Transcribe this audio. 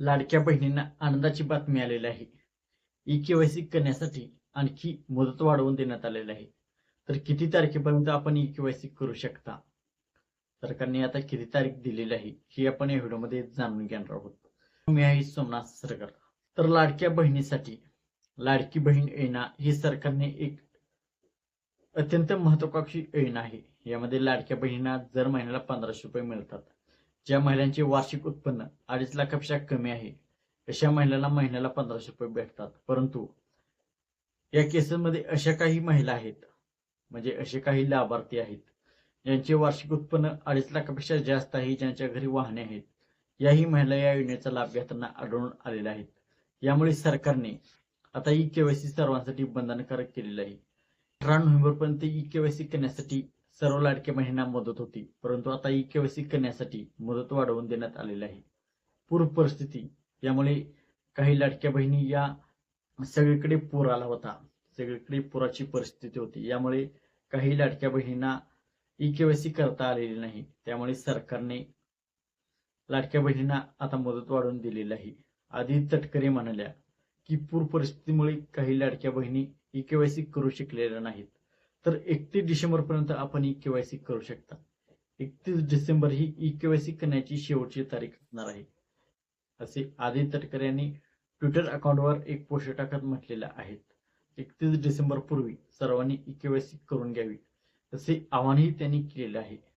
लाडक्या बहिणींना आनंदाची बातमी आलेली आहे. ई केवायसी करण्यासाठी आणखी मुदत वाढवून देण्यात आलेली आहे. तर किती तारखेपर्यंत आपण ई केवायसी करू शकता? सरकारने आता किती तारीख दिलेली आहे हे आपण या व्हिडिओमध्ये जाणून घेणार आहोत. मी आहे सोमनाथ सरकार. तर लाडक्या बहिणीसाठी लाडकी बहीण योजना ही सरकारने एक अत्यंत महत्वाकांक्षी योजना आहे. यामध्ये लाडक्या बहिणींना दर महिन्याला पंधराशे रुपये मिळतात. ज्या महिलांचे वार्षिक उत्पन्न अडीच लाखापेक्षा कमी आहे अशा महिलांना महिन्याला पंधराशे रुपये भेटतात. परंतु या केसेसमध्ये अशा काही महिला आहेत म्हणजे असे काही लाभार्थी आहेत ज्यांचे वार्षिक उत्पन्न अडीच लाखापेक्षा जास्त आहे ज्यांच्या घरी वाहने आहेत. याही महिला या योजनेचा लाभ घेताना आढळून आलेल्या आहेत यामुळे सरकारने आता ई केवायसी सर्वांसाठी बंधनकारक केलेलं आहे. अठरा नोव्हेंबर पर्यंत ई केवायसी करण्यासाठी सर्व लाडक्या महिना मदत होती. परंतु आता ई केवायसी करण्यासाठी मुदत वाढवून देण्यात आलेली आहे. पूर परिस्थिती यामुळे काही लाडक्या बहिणी या सगळीकडे पूर आला होता. सगळीकडे पुराची परिस्थिती होती. यामुळे काही लाडक्या बहिणींना ई केवायसी करता आलेली नाही. त्यामुळे सरकारने लाडक्या बहिणींना आता मदत वाढवून दिलेली आहे. आधी तटकरे म्हणाल्या की पूर परिस्थितीमुळे काही लाडक्या बहिणी ई केवायसी करू शकलेल्या नाहीत. तर एकतीस डिसेंबर पर्यंत आपण ई केवायसी करू शकता. एकतीस डिसेंबर ही ई केवायसी करण्याची शेवटची तारीख असणार आहे. असे आदित्य तटकरे यांनी ट्विटर अकाउंटवर एक पोस्ट टाकत म्हटलेले आहेत एकतीस डिसेंबर पूर्वी सर्वांनी ई केवायसी करून घ्यावी असे आवाहनही त्यांनी केलेले आहे.